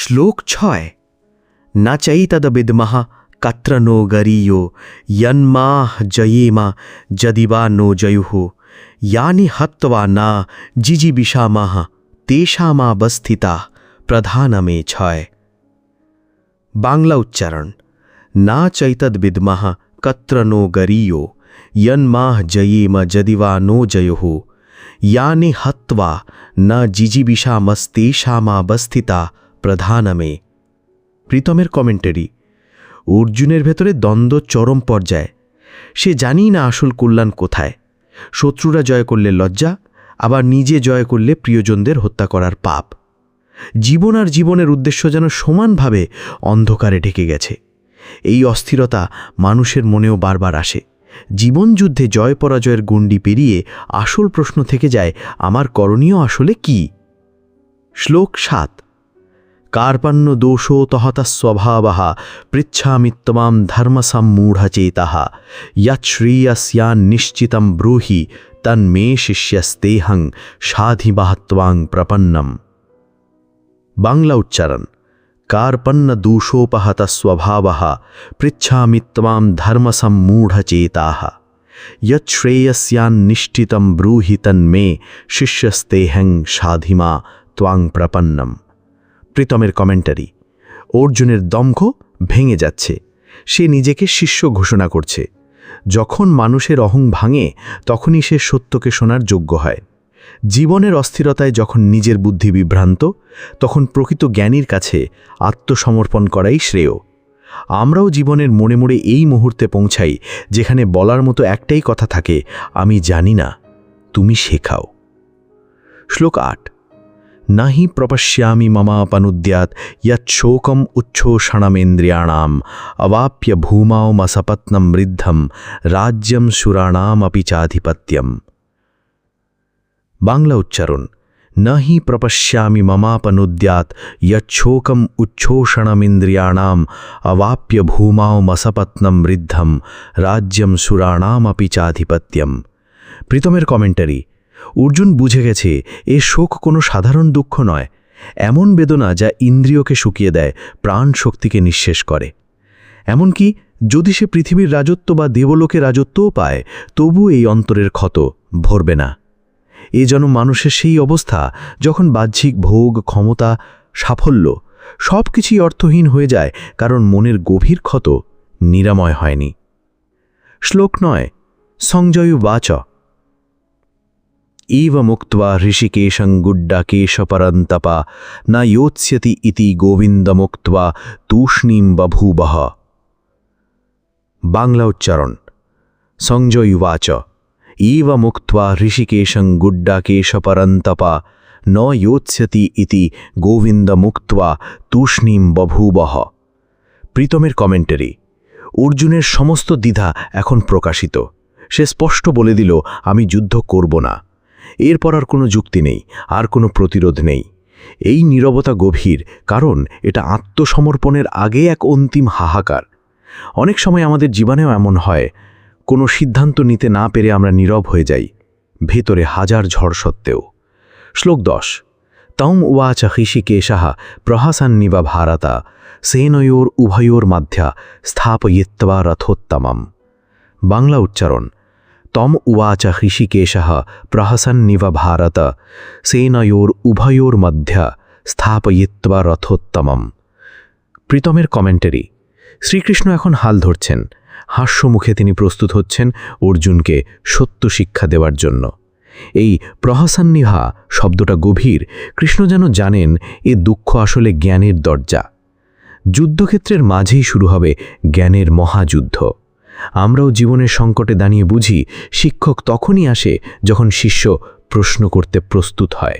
শ্লোক ছয় না চৈতদবিদ্মহ কত্র নো গরীয় যন্মাহ জয়েমা যদিবা নো জয়ুঃ ইয়ানি হত্বা না জিজিবিষামাহ তেষামাবস্থিতা প্রধানমে ছয় বাংলা উচ্চারণ না চৈতদ্বিদ্মহ কত্র নো গরীয় যন্মাহ জয়েম যদিবা নো জয়ুঃ ইয়ানি হত্বা ন জিজিবিষামস্তেষামাবস্থিতা প্রধানমে। প্রীতমের কমেন্টারি, অর্জুনের ভেতরে দ্বন্দ্ব চরম পর্যায়ে। সে জানি না আসল কল্যাণ কোথায়। শত্রুরা জয় করলে লজ্জা, আবার নিজে জয় করলে প্রিয়জনদের হত্যা করার পাপ। জীবন আর জীবনের উদ্দেশ্য যেন সমানভাবে অন্ধকারে ঢেকে গেছে। এই অস্থিরতা মানুষের মনেও বারবার আসে। জীবনযুদ্ধে জয় পরাজয়ের গণ্ডি পেরিয়ে আসল প্রশ্ন থেকে যায়, আমার করণীয় আসলে কি? শ্লোক সাত। কার্পণ্য দোষো তহতা স্বভাব পৃচ্ছামি তমাম ধর্মসম্মূঢ়চেতা যশ্রেয়স্যান নিশ্চিতম ব্রূহি তন্মে শিষ্যস্তেহং সাধিমাহত্বাং প্রপন্নম বাংলা উচ্চারণ কার্পণ্য দোষোপহত স্বভাব পৃচ্ছামি তমাম ধর্মসম্মূঢ়চেতা যশ্রেয়স্যান নিশ্চিতম ব্রূহি তন্মে শিষ্যস্তেহং সাধিমা ত্বাং প্রপন্নম প্রীতমের কমেন্টারি অর্জুনের দম্ভ ভেঙে যাচ্ছে। সে নিজেকে শিষ্য ঘোষণা করছে। যখন মানুষের অহং ভাঙে, তখনই সে সত্যকে শোনার যোগ্য হয়। জীবনের অস্থিরতায় যখন নিজের বুদ্ধি বিভ্রান্ত, তখন প্রকৃত জ্ঞানীর কাছে আত্মসমর্পণ করাই শ্রেয়। আমরাও জীবনের মনে মোড়ে এই মুহূর্তে পৌঁছাই, যেখানে বলার মতো একটাই কথা থাকে, আমি জানি না, তুমি শেখাও। শ্লোক আট। নাহি প্রপশ্যামি মমাপনুদ্যাত যচ্ছোকম উচ্ছোষণমেন্দ্রিয়াণাম অবাপ্য ভূমাওমসপত্নম বৃদ্ধম রাজ্যম সুরাণামপি চাধিপত্যম বাংলা উচ্চারণ নাহি প্রপশ্যামি মমাপনুদ্যাত যচ্ছোকম উচ্ছোষণমেন্দ্রিয়াণাম অবাপ্য ভূমাওমসপত্নম বৃদ্ধম রাজ্যম সুরাণামপি চাধিপত্যম প্রীতমের কমেন্টারি অর্জুন বুঝে গেছে, এ শোক কোনো সাধারণ দুঃখ নয়। এমন বেদনা যা ইন্দ্রিয়কে শুকিয়ে দেয় প্রাণ শক্তিকে নিঃশেষ করে। এমনকি যদি সে পৃথিবীর রাজত্ব বা দেবলোকে রাজত্বও পায় তবু এই অন্তরের ক্ষত ভরবে না। এ যেন মানুষের সেই অবস্থা যখন বাহ্যিক ভোগ, ক্ষমতা, সাফল্য সব কিছুই অর্থহীন হয়ে যায়, কারণ মনের গভীর ক্ষত নিরাময় হয়নি। শ্লোক নয় সংজয়ু বাচ। এব মুক্তা ঋষিকেশং গুড্ডাকেশপরন্তপা না যোৎস্যতি ইতি গোবিন্দমুক্তা তূষ্ণীম বভূবহ বাংলা উচ্চারণ সংজয় উবাচ ইব মুক্তা ঋষিকেশং গুড্ডাকেশপরন্তপা ন যোৎস্যতি ইতি গোবিন্দমুক্তা তূষ্ণীম বভূবহ প্রীতমের কমেন্টারি অর্জুনের সমস্ত দ্বিধা এখন প্রকাশিত। সে স্পষ্ট বলে দিল, আমি যুদ্ধ করব না। এরপর আর কোনো যুক্তি নেই, আর কোনো প্রতিরোধ নেই। এই নীরবতা গভীর, কারণ এটা আত্মসমর্পণের আগে এক অন্তিম হাহাকার। অনেক সময় আমাদের জীবনেও এমন হয়, কোনো সিদ্ধান্ত নিতে না পেরে আমরা নীরব হয়ে যাই, ভেতরে হাজার ঝড় সত্ত্বেও। শ্লোক দশ তম উবাচ হৃষিকেশাহ প্রহাসান্নিবা ভারতা, সেনয়োর উভয়োর মাধ্যা স্থাপয়িত্বা রথোত্তমম। বাংলা উচ্চারণ তম উবাচ হৃষিকেশ প্রহসন্নিব ভারত। সেনয়োর উভয়োর মধ্যা স্থাপয়িত্বা রথোত্তমম। প্রীতমের কমেন্টারি শ্রীকৃষ্ণ এখন হাল ধরছেন। হাস্যমুখে তিনি প্রস্তুত হচ্ছেন অর্জুনকে সত্য শিক্ষা দেওয়ার জন্য। এই প্রহসান্নিভা শব্দটা গভীর। কৃষ্ণ যেন জানেন, এ দুঃখ আসলে জ্ঞানের দরজা। যুদ্ধক্ষেত্রের মাঝেই শুরু হবে জ্ঞানের মহাযুদ্ধ। আমরাও জীবনের সংকটে দাঁড়িয়ে বুঝি শিক্ষক তখনই আসে যখন শিষ্য প্রশ্ন করতে প্রস্তুত হয়।